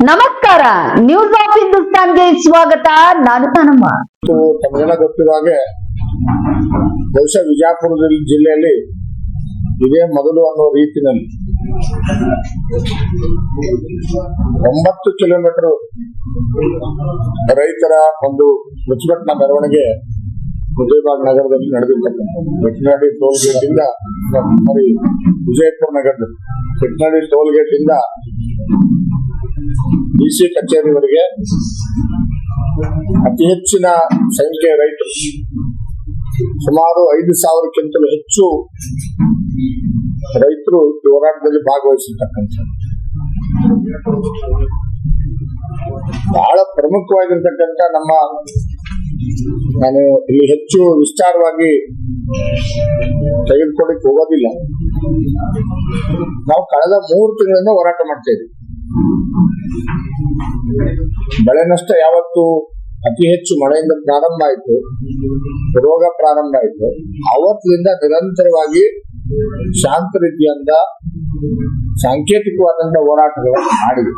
ನಮಸ್ಕಾರ news of ಹಿಂದೂಸ್ತಾನ್ಗೆ ಸ್ವಾಗತ. ನಾನು ತನಮ್ಮ. ತಮಗೆಲ್ಲ ಗೊತ್ತಿರೋ ಹಾಗೆ ಬಹುಶಃ ವಿಜಯಪುರ ಜಿಲ್ಲೆಯಲ್ಲಿ ಇದೇ ಮೊದಲು ಅನ್ನೋ ರೀತಿಯಲ್ಲಿ ಒಂಬತ್ತು ಕಿಲೋಮೀಟರ್ ರೈತರ ಒಂದು ಪ್ರತಿಭಟನಾ ಮೆರವಣಿಗೆ ವಿಜಯಬಾಗ್ ನಗರದಲ್ಲಿ ನಡೆದಿರ್ತಕ್ಕಂಥ ಬೆಟ್ನಾಡಿ ಟೋಲ್ ಗೇಟ್ ಇಂದ ವಿಜಯಪುರ ನಗರದಲ್ಲಿ. ಬೆಟ್ನಾಡಿ ಟೋಲ್ ಗೇಟ್ ಇಂದ ಡಿಸಿ ಕಚೇರಿವರೆಗೆ ಅತಿ ಹೆಚ್ಚಿನ ಸಂಖ್ಯೆಯ ರೈತರು ಸುಮಾರು ಐದು ಸಾವಿರಕ್ಕಿಂತಲೂ ಹೆಚ್ಚು ರೈತರು ಹೋರಾಟದಲ್ಲಿ ಭಾಗವಹಿಸಿರ್ತಕ್ಕಂಥ ಬಹಳ ಪ್ರಮುಖವಾಗಿರ್ತಕ್ಕಂಥ ನಮ್ಮ ನಾನು ಇಲ್ಲಿ ಹೆಚ್ಚು ವಿಸ್ತಾರವಾಗಿ ತೆಗೆದುಕೊಳ್ಳಿಕ್ ಹೋಗೋದಿಲ್ಲ. ನಾವು ಕಳೆದ ಮೂರು ತಿಂಗಳಿಂದ ಹೋರಾಟ ಮಾಡ್ತಾ ಇದ್ದೀವಿ. ಬೆಳೆ ನಷ್ಟ ಯಾವತ್ತು ಅತಿ ಹೆಚ್ಚು ಮಳೆಯಿಂದ ಪ್ರಾರಂಭ ಆಯಿತು, ರೋಗ ಪ್ರಾರಂಭ ಆಯಿತು. ಅವತ್ತಿನಿಂದ ನಿರಂತರವಾಗಿ ಶಾಂತ ರೀತಿಯಿಂದ ಸಾಂಕೇತಿಕವಾದಂತಹ ಹೋರಾಟಗಳನ್ನು ಮಾಡಿದೆ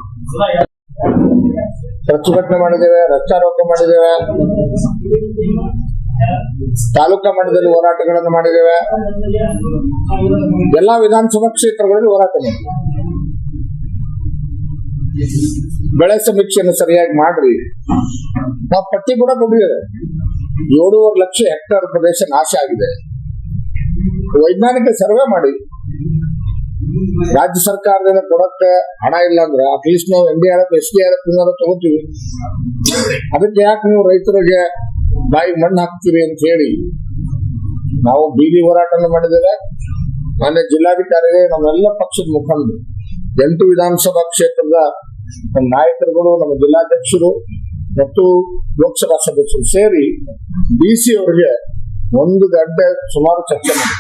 ಪ್ರತಿಭಟನೆ ಮಾಡಿದ್ದೇವೆ ರಸ್ತಾರೋಪ ಮಾಡಿದ್ದೇವೆ, ತಾಲೂಕಾ ಮಟ್ಟದಲ್ಲಿ ಹೋರಾಟಗಳನ್ನು ಮಾಡಿದ್ದೇವೆ. ಎಲ್ಲಾ ವಿಧಾನಸಭಾ ಕ್ಷೇತ್ರಗಳಲ್ಲಿ ಹೋರಾಟ ಮಾಡಿದ್ದೇವೆ ಬೆಳೆ ಸಮೀಕ್ಷೆಯನ್ನು ಸರಿಯಾಗಿ ಮಾಡ್ರಿ. ನಾವು ಪಟ್ಟಿ ಕೂಡ ಕೊಟ್ಟಿದ್ದೇವೆ. ಏಳುವರೆ ಲಕ್ಷ ಹೆಕ್ಟೇರ್ ಪ್ರದೇಶ ನಾಶ ಆಗಿದೆ. ವೈಜ್ಞಾನಿಕ ಸರ್ವೆ ಮಾಡಿ. ರಾಜ್ಯ ಸರ್ಕಾರದಿಂದ ಕೊಡಕ್ಕೆ ಹಣ ಇಲ್ಲ ಅಂದ್ರೆ ಅಟ್ಲೀಸ್ಟ್ ನಾವು N D R F S D R F ತಗೋತೀವಿ. ಅದಕ್ಕೆ ಯಾಕೆ ನೀವು ರೈತರಿಗೆ ಬಾಯಿ ಮಣ್ಣು ಹಾಕ್ತೀರಿ ಅಂತ ಹೇಳಿ. ನಾವು ಬೀದಿ ಹೋರಾಟವನ್ನು ಮಾಡಿದರೆ ಮೊನ್ನೆ ಜಿಲ್ಲಾಧಿಕಾರಿಗೆ ನಮ್ಮೆಲ್ಲ ಪಕ್ಷದ ಮುಖಂಡರು. ಎಂಟು ವಿಧಾನಸಭಾ ಕ್ಷೇತ್ರದ ನಮ್ಮ ನಾಯಕರುಗಳು, ನಮ್ಮ ಜಿಲ್ಲಾಧ್ಯಕ್ಷರು ಮತ್ತು ಲೋಕಸಭಾ ಸದಸ್ಯರು ಸೇರಿ ಡಿಸಿ ಅವರಿಗೆ ಒಂದು ಗಂಟೆ ಸುಮಾರು ಚರ್ಚೆ ಮಾಡಿ.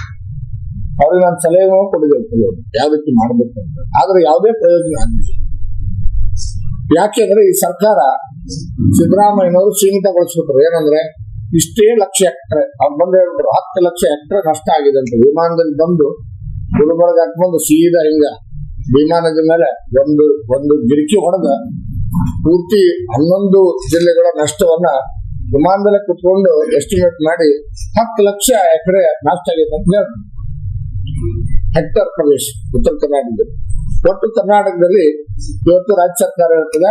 ಅವ್ರಿಗೆ ನಾನು ಸಲಹೆಗಳನ್ನು ಕೊಡಬೇಕು ಯಾವ ಮಾಡಬೇಕು ಅಂತ. ಆದ್ರೆ ಯಾವುದೇ ಪ್ರಯೋಜನ ಆಗಿಲ್ಲ ಯಾಕೆಂದ್ರೆ ಈ ಸರ್ಕಾರ ಸಿದ್ದರಾಮಯ್ಯನವರು ಸೀಮಿತಗೊಳಿಸ್ಬಿಟ್ರು. ಏನಂದ್ರೆ ಇಷ್ಟೇ ಲಕ್ಷ ಎಕ್ಟ್ರೆ ಅವ್ರು ಬಂದು ಹೇಳ್ಬಿಟ್ರು, ಹತ್ತು ಲಕ್ಷ ಎಕ್ಟ್ರೆ ನಷ್ಟ ಆಗಿದೆ ಅಂತ. ವಿಮಾನದಲ್ಲಿ ಬಂದು ಗುಲ್ಬರ್ಗ ಹಾಕ್ಬಂದು ಸೀದಾ ಹಿಂಗ ವಿಮಾನದ ಮೇಲೆ ಒಂದು ಒಂದು ಗಿರಿಕಿ ಹೊಡೆದ ಪೂರ್ತಿ ಹನ್ನೊಂದು ಜಿಲ್ಲೆಗಳ ನಷ್ಟವನ್ನ ವಿಮಾನದಲ್ಲಿ ಕುತ್ಕೊಂಡು ಎಸ್ಟಿಮೇಟ್ ಮಾಡಿ ಹತ್ತು ಲಕ್ಷ ಎಕರೆ ನಾಷ್ಟ ಆಗಿದೆ ಅಂತ ಹೇಳ್ತಾರೆ. ಹೆಕ್ಟರ್ ಪ್ರದೇಶ, ಉತ್ತರ ಕರ್ನಾಟಕದಲ್ಲಿ. ಒಟ್ಟು ಕರ್ನಾಟಕದಲ್ಲಿ ಇವತ್ತು ರಾಜ್ಯ ಸರ್ಕಾರ ಇರ್ತದೆ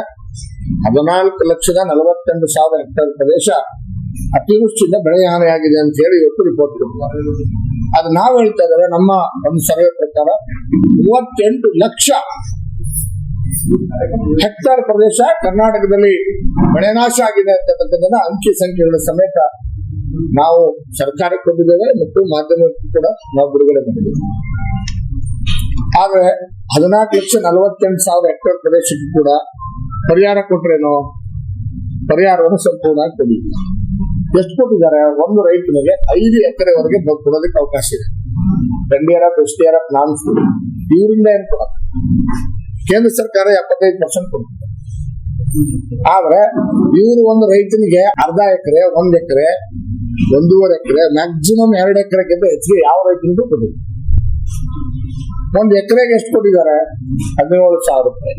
ಹದಿನಾಲ್ಕು ಲಕ್ಷದ ನಲವತ್ತೆಂಟು ಸಾವಿರ ಹೆಕ್ಟರ್ ಪ್ರದೇಶ ಅತಿವೃಷ್ಟಿಯಿಂದ ಬೆಳೆ ಹಾನಿಯಾಗಿದೆ ಅಂತ ಹೇಳಿ ಇವತ್ತು ರಿಪೋರ್ಟ್ ಕೊಡ್ತಾರೆ ಅದು ನಾವು ಹೇಳ್ತಾ ಇದ್ದಾರೆ ನಮ್ಮ ಒಂದು ಸರ್ವೆ ಪ್ರಕಾರ ಮೂವತ್ತೆಂಟು ಲಕ್ಷ ಹೆಕ್ಟರ್ ಪ್ರದೇಶ ಕರ್ನಾಟಕದಲ್ಲಿ ಮಳೆ ನಾಶ ಆಗಿದೆ ಅಂತಕ್ಕಂಥದ್ದನ್ನ ಅಂಕಿ ಸಂಖ್ಯೆಗಳ ಸಮೇತ ನಾವು ಸರ್ಕಾರಕ್ಕೆ ಕೊಟ್ಟಿದ್ದೇವೆ ಮತ್ತು ಮಾಧ್ಯಮಕ್ಕೂ ಕೂಡ ನಾವು ಬಿಡುಗಡೆ ಮಾಡಿದ್ದೇವೆ. ಆದ್ರೆ ಹದಿನಾಲ್ಕು ಲಕ್ಷ ನಲವತ್ತೆಂಟು ಸಾವಿರ ಹೆಕ್ಟೇರ್ ಪ್ರದೇಶಕ್ಕೂ ಕೂಡ ಪರಿಹಾರ ಕೊಟ್ರೇನೋ, ಪರಿಹಾರವನ್ನು ಸಂಪೂರ್ಣವಾಗಿ ಕೊಡಲಿಲ್ಲ. ಎಷ್ಟು ಕೊಟ್ಟಿದ್ದಾರೆ? ಒಂದು ರೈತನಿಗೆ ಐದು ಎಕರೆವರೆಗೆ ಕೊಡೋದಕ್ಕೆ ಅವಕಾಶ ಇದೆ. N D R F S R F norms ಇವರಿಂದ ಏನ್ ಕೊಡ ಕೇಂದ್ರ ಸರ್ಕಾರ ಎಪ್ಪತ್ತೈದು ಪರ್ಸೆಂಟ್ ಕೊಡ್ತದೆ. ಆದ್ರೆ ಇವರು ಒಂದು ರೈತನಿಗೆ ಅರ್ಧ ಎಕರೆ, ಒಂದ್ ಎಕರೆ, ಒಂದೂವರೆ ಎಕರೆ ಮ್ಯಾಕ್ಸಿಮಮ್ ಎರಡು ಎಕರೆಗಿಂತ ಹೆಚ್ಚಿಗೆ ಯಾವ ರೈತನಿಗೂ ಕೊಟ್ಟಿಲ್ಲ ಒಂದ್ ಎಕರೆಗೆ ಎಷ್ಟು ಕೊಟ್ಟಿದ್ದಾರೆ? ಹದಿನೇಳು ಸಾವಿರ ರೂಪಾಯಿ.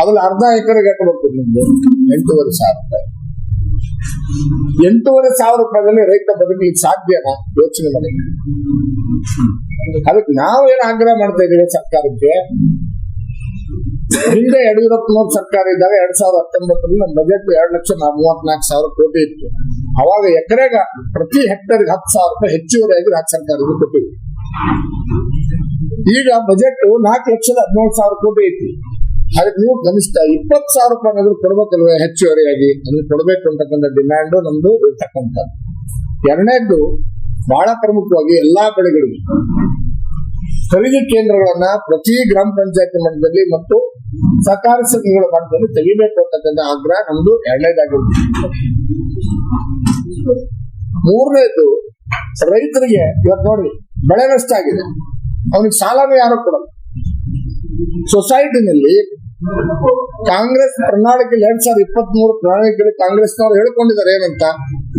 ಅದ್ರಲ್ಲಿ ಅರ್ಧ ಎಕರೆಗೆ ಎಷ್ಟು ಬರ್ತದೆ ನಿಮ್ದು ಎಂಟೂವರೆ ಸಾವಿರ ರೂಪಾಯಿ. ಎಂಟೂವರೆ ಸಾವಿರ ರೂಪಾಯಿದಲ್ಲಿ ರೈತ ಬದುಕಲಿಕ್ಕೆ ಸಾಧ್ಯನಾ ಯೋಚನೆ ಮಾಡಿ. ಅದಕ್ಕೆ ನಾವೇನು ಆಗ್ರಹ ಮಾಡ್ತಾ ಇದ್ದೀವಿ ಸರ್ಕಾರಕ್ಕೆ? ಹಿಂದೆ ಯಡಿಯೂರಪ್ಪನವ್ರ ಸರ್ಕಾರ ಇದ್ದಾಗ ಎರಡ್ ಸಾವಿರದ ಹತ್ತೊಂಬತ್ತರಲ್ಲಿ ನಮ್ಮ ಬಜೆಟ್ ಎರಡ್ ಲಕ್ಷ ಮೂವತ್ನಾಲ್ಕು ಸಾವಿರ ಕೋಟಿ ಇತ್ತು. ಅವಾಗ ಎಕರೆಗ ಪ್ರತಿ ಹೆಕ್ಟರ್ಗೆ ಹತ್ತು ಸಾವಿರ ರೂಪಾಯಿ ಹೆಚ್ಚುವರಿಯಾಗಿ ರಾಜ್ಯ ಸರ್ಕಾರಕ್ಕೆ ಕೊಟ್ಟಿವಿ ಈಗ ಬಜೆಟ್ ನಾಲ್ಕು ಲಕ್ಷದ ಹದಿನೇಳು ಸಾವಿರ ಕೋಟಿ ಐತಿ. ಅದಕ್ಕೆ ನೀವು ಕನಿಷ್ಠ ಇಪ್ಪತ್ತು ಸಾವಿರ ರೂಪಾಯಿ ಆದ್ರೂ ಕೊಡ್ಬೇಕಲ್ವೇ ಹೆಚ್ಚುವರಿಯಾಗಿ? ಅದನ್ನ ಕೊಡಬೇಕು ಅಂತಕ್ಕಂಥ ಡಿಮ್ಯಾಂಡ್ ನಮ್ದು ಇರ್ತಕ್ಕಂಥದ್ದು. ಎರಡನೇದ್ದು, ಬಹಳ ಪ್ರಮುಖವಾಗಿ ಎಲ್ಲಾ ಬೆಳೆಗಳಿಗೆ ಖರೀದಿ ಕೇಂದ್ರಗಳನ್ನ ಪ್ರತಿ ಗ್ರಾಮ ಪಂಚಾಯತಿ ಮಟ್ಟದಲ್ಲಿ ಮತ್ತು ಸಹಕಾರ ಸಂಘಗಳ ಮಟ್ಟದಲ್ಲಿ ತೆಗಿಬೇಕು ಅಂತಕ್ಕಂಥ ಆಗ್ರಹ ನಮ್ದು ಎರಡನೇದಾಗಿರುತ್ತೆ. ಮೂರನೇದು ರೈತರಿಗೆ ಇವತ್ತು ನೋಡಿ, ಬೆಳೆ ನಷ್ಟ ಆಗಿದೆ. ಅವನಿಗೆ ಸಾಲನೇ ಯಾರು ಕೊಡಲ್ಲ. ಸೊಸೈಟಿನಲ್ಲಿ ಕಾಂಗ್ರೆಸ್ ಪ್ರಣಾಳಿಕೆಯಲ್ಲಿ ಎರಡ್ ಸಾವಿರದ ಇಪ್ಪತ್ತ್ ಮೂರು ಪ್ರಣಾಳಿಕೆಯಲ್ಲಿ ಕಾಂಗ್ರೆಸ್ನವರು ಹೇಳ್ಕೊಂಡಿದ್ದಾರೆ ಏನಂತ?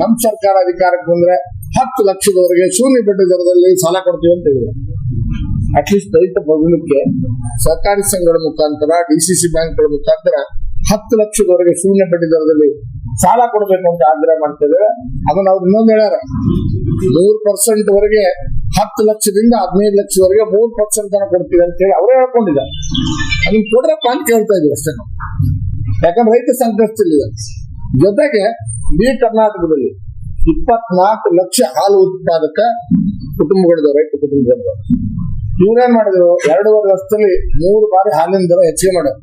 ನಮ್ ಸರ್ಕಾರ ಅಧಿಕಾರಕ್ಕೆ ಬಂದ್ರೆ ಹತ್ತು ಲಕ್ಷದವರೆಗೆ ಶೂನ್ಯ ಬಡ್ಡಿ ದರದಲ್ಲಿ ಸಾಲ ಕೊಡ್ತೀವಿ ಅಂತ ಹೇಳಿದ್ರು. ಅಟ್ಲೀಸ್ಟ್ ರೈತ ಬದುಕಲಿಕ್ಕೆ ಸಹಕಾರಿ ಸಂಘಗಳ ಮುಖಾಂತರ ಡಿಸಿಸಿ ಬ್ಯಾಂಕ್ಗಳ ಮುಖಾಂತರ ಹತ್ತು ಲಕ್ಷದವರೆಗೆ ಶೂನ್ಯ ಬಡ್ಡಿ ದರದಲ್ಲಿ ಸಾಲ ಕೊಡಬೇಕು ಅಂತ ಆಗ್ರಹ ಮಾಡ್ತೇವೆ ಅದನ್ನ ಅವ್ರು ಇನ್ನೊಂದು ಹೇಳ್ಯಾರ. ನೂರು ಪರ್ಸೆಂಟ್ ವರೆಗೆ ಹತ್ತು ಲಕ್ಷದಿಂದ ಹದಿನೈದು ಲಕ್ಷದವರೆಗೆ ಮೂರು ಪರ್ಸೆಂಟ್ ತನಕ ಕೊಡ್ತೀವಿ ಅಂತ ಹೇಳಿ ಅವರೇ ಹೇಳ್ಕೊಂಡಿದ್ದಾರೆ. ಅದನ್ನ ಕೊಡ್ರಪ್ಪ ಅಂತ ಕೇಳ್ತಾ ಇದೀವಿ ಅಷ್ಟೇ ನಾವು. ಯಾಕಂದ್ರೆ ರೈತ ಸಂಕಷ್ಟದಲ್ಲಿ ಜೊತೆಗೆ ಇಡೀ ಕರ್ನಾಟಕದಲ್ಲಿ ಇಪ್ಪತ್ನಾಲ್ಕು ಲಕ್ಷ ಹಾಲು ಉತ್ಪಾದಕ ಕುಟುಂಬಗಳಿದಾವೆ, ರೈತ ಕುಟುಂಬಗಳಿದ್ದಾವೆ ಇವ್ರೇನ್ ಮಾಡಿದ್ರು? ಎರಡೂವರೆ ವರ್ಷದಲ್ಲಿ ಮೂರು ಬಾರಿ ಹಾಲಿನ ದರ ಹೆಚ್ಚಿಗೆ ಮಾಡ್ಯಾರ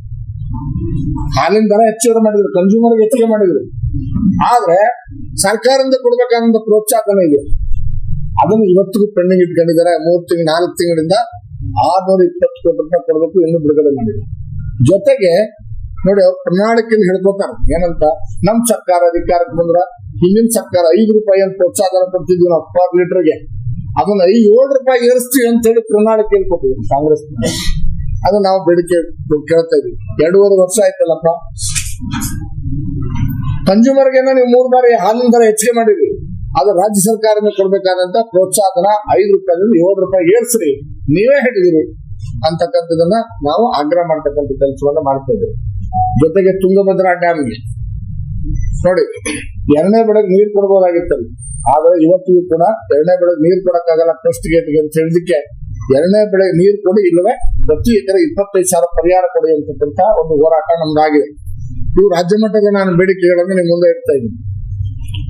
ಹಾಲಿನ ದರ ಹೆಚ್ಚಿಗೆ ಮಾಡಿದ್ರು ಕನ್ಸ್ಯೂಮರ್ ಹೆಚ್ಚಿಗೆ ಮಾಡಿದ್ರು. ಆದ್ರೆ ಸರ್ಕಾರದಿಂದ ಕೊಡ್ಬೇಕಾದಂತ ಪ್ರೋತ್ಸಾಹನ ಇದೆ ಅದನ್ನು ಇವತ್ತಿಗೂ ಪೆಂಡಿಂಗ್ ಇಟ್ಕೊಂಡಿದ್ದಾರೆ. ಮೂರ್ ತಿಂಗಳು ನಾಲ್ಕು ತಿಂಗಳಿಂದ ಆರ್ನೂರ ಇಪ್ಪತ್ತು ಕೋಟಿ ರೂಪಾಯಿ ಕೊಡಬೇಕು, ಇನ್ನು ಬಿಡುಗಡೆ ಮಾಡಿಲ್ಲ. ಜೊತೆಗೆ, ನೋಡಿ, ಅವ್ರು ಪ್ರಣಾಳಿಕೆಯಲ್ಲಿ ಹೇಳ್ಕೊತಾರ ಏನಂತ? ನಮ್ ಸರ್ಕಾರ ಅಧಿಕಾರಕ್ಕೆ ಬಂದ್ರ ಹಿಂದಿನ ಸರ್ಕಾರ ಐದು ರೂಪಾಯಿ ಅಂತ ಪ್ರೋತ್ಸಾಹನ ಕೊಡ್ತಿದ್ವಿ ನಾವು ಪರ್ ಲೀಟರ್ಗೆ ಅದನ್ನ ಐದು, ಏಳು ರೂಪಾಯಿ ಏರಿಸ್ತೀವಿ ಅಂತ ಹೇಳಿ ಪ್ರಣಾಳಿಕೆಯಲ್ಲಿ ಕೊಟ್ಟಿದ್ವಿ ಕಾಂಗ್ರೆಸ್ ಅದು ನಾವು ಬೇಡಿಕೆ ಕೇಳ್ತಾ ಇದ್ವಿ. ಎರಡೂವರೆ ವರ್ಷ ಆಯ್ತಲ್ಲಪ್ಪ? ಕನ್ಸ್ಯೂಮರ್ಗೆ ನೀವು ಮೂರು ಬಾರಿ ಹಾಲಿನ ದರ ಹೆಚ್ಚಿಗೆ ಮಾಡಿದ್ವಿ ಅದು ರಾಜ್ಯ ಸರ್ಕಾರದಿಂದ ಕೊಡ್ಬೇಕಾದಂತ ಪ್ರೋತ್ಸಾಹನ ಐದು ರೂಪಾಯಿದಿಂದ ಏಳು ರೂಪಾಯಿ ಏರ್ಸ್ರಿ. ನೀವೇ ಹೇಳಿದಿರಿ. ಅಂತಕ್ಕಂಥದನ್ನ ನಾವು ಆಗ್ರಹ ಮಾಡ್ತಕ್ಕಂಥ ಕೆಲಸವನ್ನ ಮಾಡ್ತಾ ಜೊತೆಗೆ ತುಂಗಭದ್ರಾ ಡ್ಯಾಮ್ಗೆ ನೋಡಿ, ಎರಡನೇ ಬೆಳಗ್ಗೆ ನೀರು ಕೊಡ್ಬೋದಾಗಿತ್ತಲ್ಲಿ. ಆದ್ರೆ ಇವತ್ತಿಗೂ ಕೂಡ ಎರಡನೇ ಬೆಳಗ್ಗೆ ನೀರು ಕೊಡಕ್ಕಾಗಲ್ಲ ಟ್ರಸ್ಟ್ ಗೇಟ್ಗೆ ಅಂತ ಹೇಳಿದಕ್ಕೆ ಎರಡನೇ ಬೆಳೆ ನೀರು ಕೊಡಿ, ಇಲ್ಲವೇ ಪ್ರತಿ ಎಕರೆ ಇಪ್ಪತ್ತೈದು ಸಾವಿರ ಪರಿಹಾರ ಕೊಡಿ ಅಂತಕ್ಕಂಥ ಒಂದು ಹೋರಾಟ ನಮ್ದಾಗಿದೆ. ಇವು ರಾಜ್ಯ ಮಟ್ಟದ ನಾನು ಬೇಡಿಕೆಗಳನ್ನು ನಿಮ್ಮ ಮುಂದೆ ಇಡ್ತಾ ಇದ್ದೀನಿ.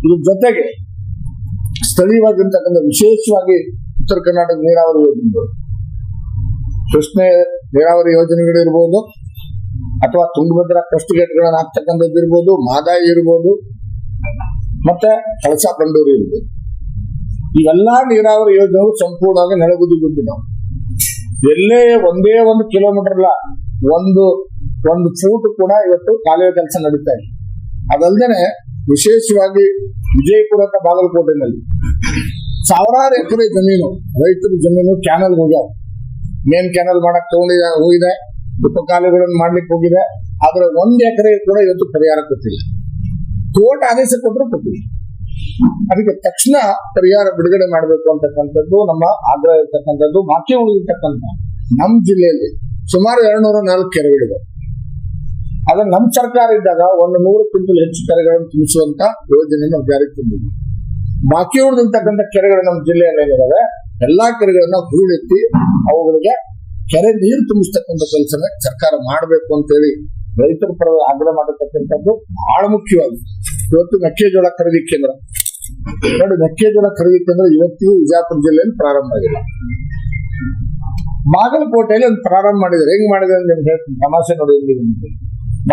ಇದ್ರ ಜೊತೆಗೆ ಸ್ಥಳೀಯವಾಗಿರ್ತಕ್ಕಂಥ, ವಿಶೇಷವಾಗಿ ಉತ್ತರ ಕರ್ನಾಟಕ ನೀರಾವರಿ ಯೋಜನೆಗಳು. ಕೃಷ್ಣ ನೀರಾವರಿ ಯೋಜನೆಗಳಿರ್ಬೋದು ಅಥವಾ ತುಂಗಭದ್ರಾ ಕಷ್ಟ ಗೇಟ್ಗಳನ್ನ ಹಾಕ್ತಕ್ಕಂಥದ್ದು ಇರ್ಬೋದು, ಮಾದಾಯಿ ಇರ್ಬೋದು, ಮತ್ತೆ ಕಳಸಾ ಬಂಡೂರು ಇರ್ಬೋದು. ಇವೆಲ್ಲಾ ನೀರಾವರಿ ಯೋಜನೆಗಳು ಸಂಪೂರ್ಣವಾಗಿ ನೆಲಗುದಿ ನಾವು ಎಲ್ಲೇ ಒಂದೇ ಒಂದು ಕಿಲೋಮೀಟರ್ ಅಲ್ಲ ಒಂದು ಒಂದು ಫೂಟ್ ಕೂಡ ಇವತ್ತು ಕಾಲುವೆ ಕೆಲಸ ನಡೀತಾ ಇದೆ. ಅದಲ್ಲದೆ ವಿಶೇಷವಾಗಿ ವಿಜಯಪುರ ಬಾಗಲಕೋಟೆನಲ್ಲಿ ಸಾವಿರಾರು ಎಕರೆ ಜಮೀನು, ರೈತರ ಜಮೀನು ಕ್ಯಾನಲ್ ಹೋಗ್ಯಾವ. ಮೇನ್ ಕ್ಯಾನಲ್ ಮಾಡಕ್ ತಗೊಂಡಿದೆ, ಹೋಗಿದೆ ಉಪಕಾಲುಗಳನ್ನು ಮಾಡ್ಲಿಕ್ಕೆ ಹೋಗಿದೆ. ಆದ್ರೆ ಒಂದ್ ಎಕರೆ ಕೂಡ ಇವತ್ತು ಪರಿಹಾರ ಕೊಟ್ಟಿಲ್ಲ. ತೋಟ ಆದೇಶ ಕೊಟ್ಟರು ಕೊಟ್ಟಿಲ್ಲ. ಅದಕ್ಕೆ ತಕ್ಷಣ ಪರಿಹಾರ ಬಿಡುಗಡೆ ಮಾಡಬೇಕು ಅಂತಕ್ಕಂಥದ್ದು, ನಮ್ಮ ಆಗ್ರಹ ಇರ್ತಕ್ಕಂಥದ್ದು, ಬಾಕಿ ಉಳಿದಿರ್ತಕ್ಕಂಥ ನಮ್ಮ ಜಿಲ್ಲೆಯಲ್ಲಿ ಸುಮಾರು ಎರಡ್ನೂರ ನಾಲ್ಕು ಕೆರೆಗಳಿವೆ ಅದನ್ನ ನಮ್ಮ ಸರ್ಕಾರ ಇದ್ದಾಗ ಒಂದು ನೂರು ಕ್ವಿಂಟಲ್ ಹೆಚ್ಚು ಕೆರೆಗಳನ್ನು ತುಂಬಿಸುವಂತ ಯೋಜನೆಯನ್ನು ಜಾರಿಗೆ ತಂದಿದ್ವಿ ಬಾಕಿ ಉಳಿದಿರ್ತಕ್ಕಂಥ ಕೆರೆಗಳು ನಮ್ಮ ಜಿಲ್ಲೆಯಲ್ಲಿ ಏನಿದಾವೆ, ಎಲ್ಲಾ ಕೆರೆಗಳನ್ನ ಹೂಳೆತ್ತಿ ಅವುಗಳಿಗೆ ಕೆರೆ ನೀರು ತುಂಬಿಸ್ತಕ್ಕಂಥ ಕೆಲಸನ ಸರ್ಕಾರ ಮಾಡಬೇಕು ಅಂತೇಳಿ ರೈತರ ಪರ ಆಗ್ರಹ ಮಾಡತಕ್ಕಂಥದ್ದು ಬಹಳ ಮುಖ್ಯವಾಗಿದೆ. ಇವತ್ತು ಮೆಕ್ಕೆಜೋಳ ಖರೀದಿ ಕೇಂದ್ರ. ನೋಡಿ ಮೆಕ್ಕೆಜೋಳ ಖರೀದಿ ಕೇಂದ್ರ ಇವತ್ತಿಗೂ ವಿಜಯಪುರ ಜಿಲ್ಲೆಯಲ್ಲಿ ಪ್ರಾರಂಭ ಆಗಿಲ್ಲ. ಬಾಗಲಕೋಟೆಯಲ್ಲಿ ಒಂದು ಪ್ರಾರಂಭ ಮಾಡಿದ್ದಾರೆ. ಹೆಂಗ್ ಮಾಡಿದ್ರೆ ನಿಮ್ಗೆ ತಮಾಷೆ ನೋಡಿ.